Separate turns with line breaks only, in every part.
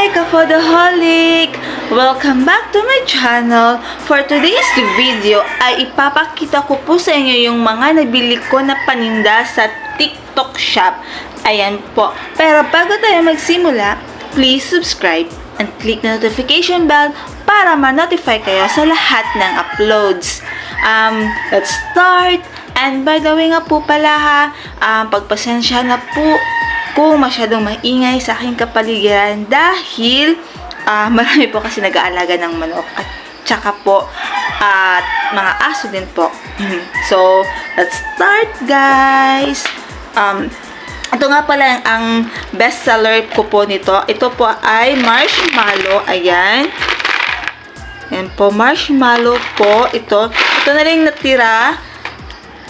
Hi, Kapodaholic! Welcome back to my channel. For today's video ay ipapakita ko po sa inyo yung mga nabili ko na paninda sa TikTok shop. Ayan po. Pero bago tayo magsimula, please subscribe and click the notification bell para ma-notify kayo sa lahat ng uploads. Um, let's start! And by the way nga po pala ha, um, pagpasensya na po kung masyadong maingay sa aking kapaligiran dahil ah, marami po kasi nag-aalaga ng manok at tsaka po at mga aso din po. Mhm. so, let's start guys! Um, ito nga pala ang best seller ko po nito. Ito po ay marshmallow. Ayan. Ayan po, marshmallow po. Ito. Ito na rin natira.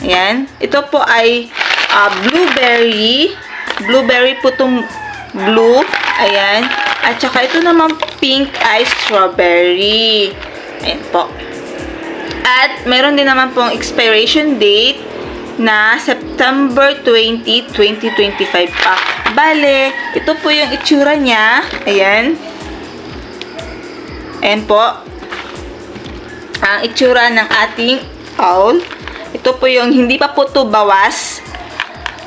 Ayan. Ito po ay ah, blueberry. Blueberry po itong blue. Ayan. At saka ito naman pink ay strawberry. Ayan po. At meron din naman pong expiration date na September 20, 2025 pa. Bale, ito po yung itsura niya. Ayan. Ayan po. Ang itsura ng ating owl. Ito po yung hindi pa po to bawas.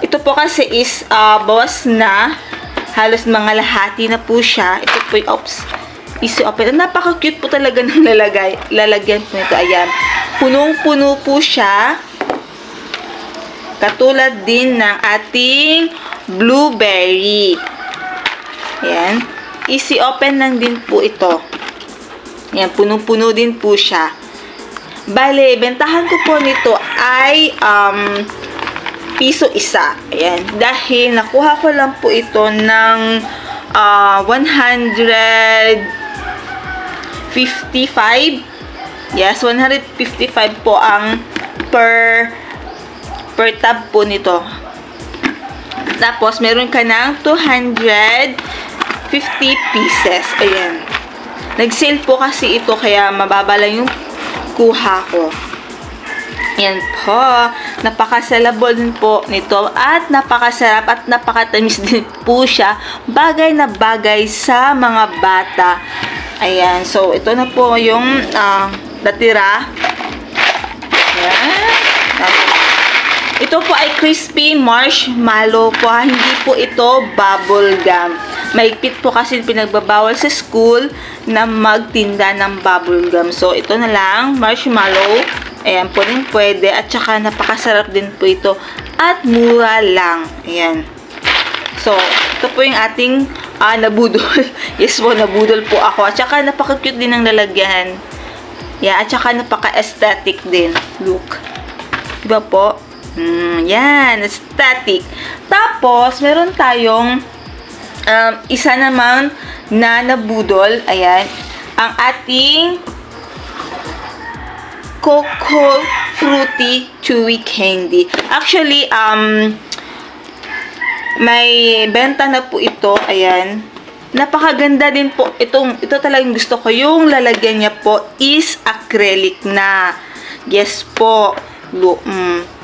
Ito po kasi is ah, bawas na. Halos mga lahati na po siya. Ito po yung, oops, easy open. Napaka-cute po talaga ng lalagay, lalagyan po nito. Ayan. Punong-puno po siya. Katulad din ng ating blueberry. Ayan. Easy open lang din po ito. Ayan, punong-puno din po siya. Bale, bentahan ko po nito ay um, piso isa. Ayan. Dahil nakuha ko lang po ito ng ah, 155. Yes, 155 po ang per per tab po nito. Tapos, meron ka ng 250 pieces. Ayan. Nag-sale po kasi ito kaya mababa lang yung kuha ko. Yan po. Napakasalable din po nito at napakasarap at napakatamis din po siya. Bagay na bagay sa mga bata. Ayan. So, ito na po yung ah, natira. Ayan. Ito po ay crispy marshmallow po. Hindi po ito bubble gum. Maigpit po kasi pinagbabawal sa school na magtinda ng bubble gum. So, ito na lang, marshmallow. Ayan po rin pwede. At saka napakasarap din po ito. At mura lang. Ayan. So, ito po yung ating ah, nabudol. yes po, nabudol po ako. At saka napaka-cute din ng lalagyan. Yeah, at saka napaka-aesthetic din. Look. Diba po? Mm, yan, aesthetic. Tapos, meron tayong um, isa naman na nabudol. Ayan. Ang ating Coco Fruity Chewy Candy. Actually, um, may benta na po ito. Ayan. Napakaganda din po. Itong, ito talagang gusto ko. Yung lalagyan niya po is acrylic na. Yes po. Lo, mm.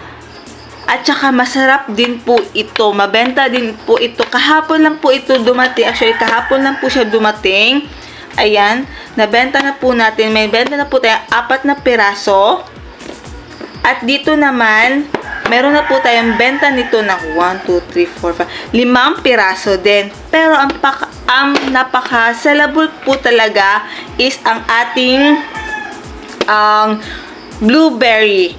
At saka masarap din po ito. Mabenta din po ito. Kahapon lang po ito dumating. Actually, kahapon lang po siya dumating. Ayan. Nabenta na po natin. May benta na po tayo apat na piraso. At dito naman, meron na po tayong benta nito ng 1, 2, 3, 4, 5, limang piraso din. Pero ang, paka, ang napaka-sellable po talaga is ang ating ang blueberry.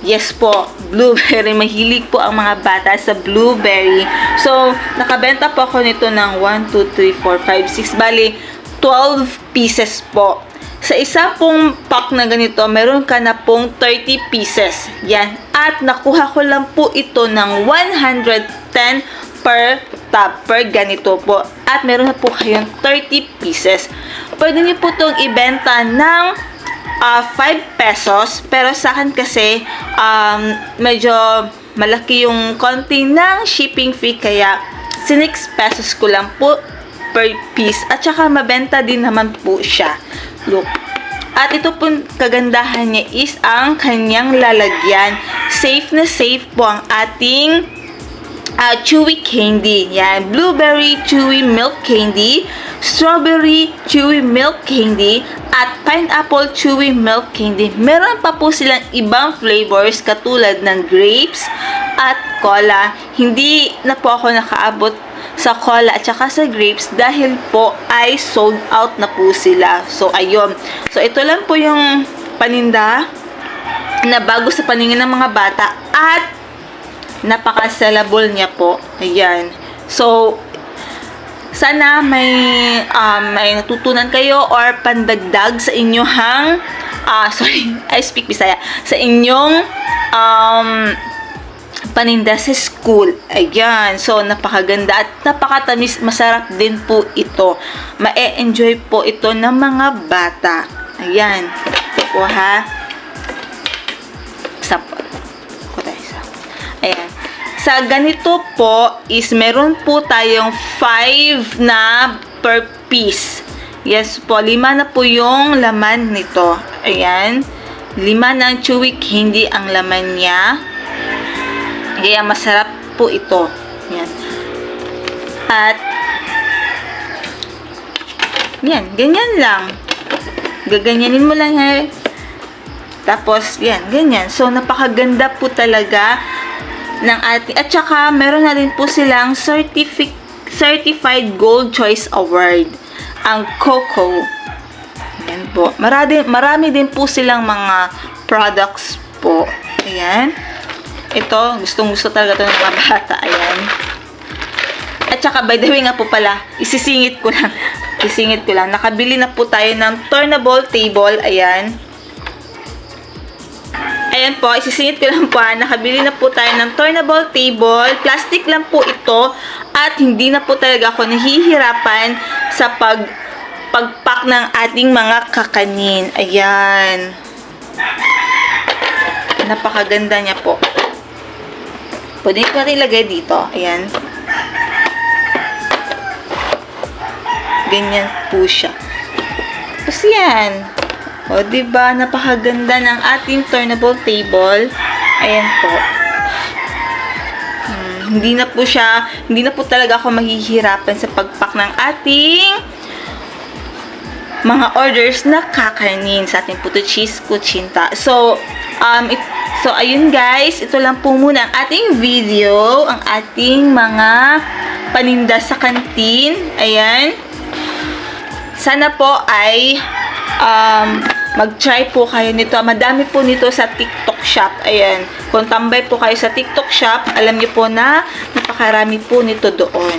Yes po, blueberry. Mahilig po ang mga bata sa blueberry. So, nakabenta po ako nito ng 1, 2, 3, 4, 5, 6. Bali, 12 pieces po. Sa isa pong pack na ganito, meron ka na pong 30 pieces. Yan. At nakuha ko lang po ito ng 110 per tab, per ganito po. At meron na po kayong 30 pieces. Pwede niyo po itong ibenta ng ah 5 pesos. Pero sa akin kasi, um, medyo malaki yung konti ng shipping fee. Kaya, 6 pesos ko lang po per piece. At saka, mabenta din naman po siya. Look. At ito po kagandahan niya is ang kanyang lalagyan. Safe na safe po ang ating ah, chewy candy. Yan, blueberry chewy milk candy, strawberry chewy milk candy, at pineapple chewy milk candy. Meron pa po silang ibang flavors katulad ng grapes at cola. Hindi na po ako nakaabot sa cola at saka sa grapes dahil po ay sold out na po sila. So, ayun. So, ito lang po yung paninda na bago sa paningin ng mga bata at napaka-sellable niya po. Ayan. So, sana may um, may natutunan kayo or pandagdag sa inyong ah sorry, I speak Bisaya. Sa inyong um, paninda sa school. Ayan. So, napakaganda at napakatamis. Masarap din po ito. Ma-enjoy po ito ng mga bata. Ayan. Ito po ha. Isa po. Ayan. Sa ganito po is meron po tayong 5 na per piece. Yes po. Lima na po yung laman nito. Ayan. Lima ng chewy candy ang laman niya. Kaya masarap po ito. Yan. At, yan, ganyan lang. Gaganyanin mo lang eh. Tapos, yan, ganyan. So, napakaganda po talaga ng ating, at saka, meron na rin po silang certific, Certified Gold Choice Award. Ang Coco. Yan po. Marami, marami din po silang mga products po. Ayan. Ito, gustong gusto talaga ito ng mga bata. Ayan. At saka, by the way nga po pala, isisingit ko lang. Isisingit ko lang. Nakabili na po tayo ng turnable table. Ayan. Ayan po, isisingit ko lang po. ah. Nakabili na po tayo ng turnable table. Plastic lang po ito. At hindi na po talaga ako nahihirapan sa pag pagpak ng ating mga kakanin. Ayan. Napakaganda niya po. Pwede ko natin ilagay dito. Ayan. Ganyan po siya. Tapos yan. O, diba? Napakaganda ng ating turnable table. Ayan po. Hmm, hindi na po siya, hindi na po talaga ako mahihirapan sa pagpak ng ating mga orders na kakanin sa ating puto cheese kuchinta. So, um, it, so ayun guys, ito lang po muna ang ating video, ang ating mga paninda sa kantin. Ayan. Sana po ay um, mag-try po kayo nito. Madami po nito sa TikTok shop. Ayan. Kung tambay po kayo sa TikTok shop, alam niyo po na napakarami po nito doon.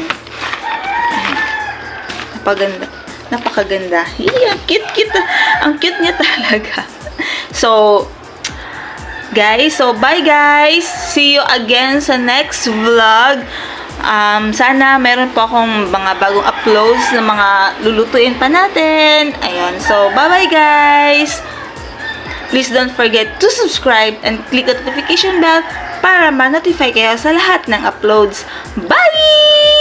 Napaganda. Napakaganda. Iya, cute, cute. Ang cute niya talaga. So, guys, so bye guys. See you again sa next vlog. Um, sana meron po akong mga bagong uploads na mga lulutuin pa natin. Ayun. So, bye-bye guys. Please don't forget to subscribe and click the notification bell para ma-notify kayo sa lahat ng uploads. Bye!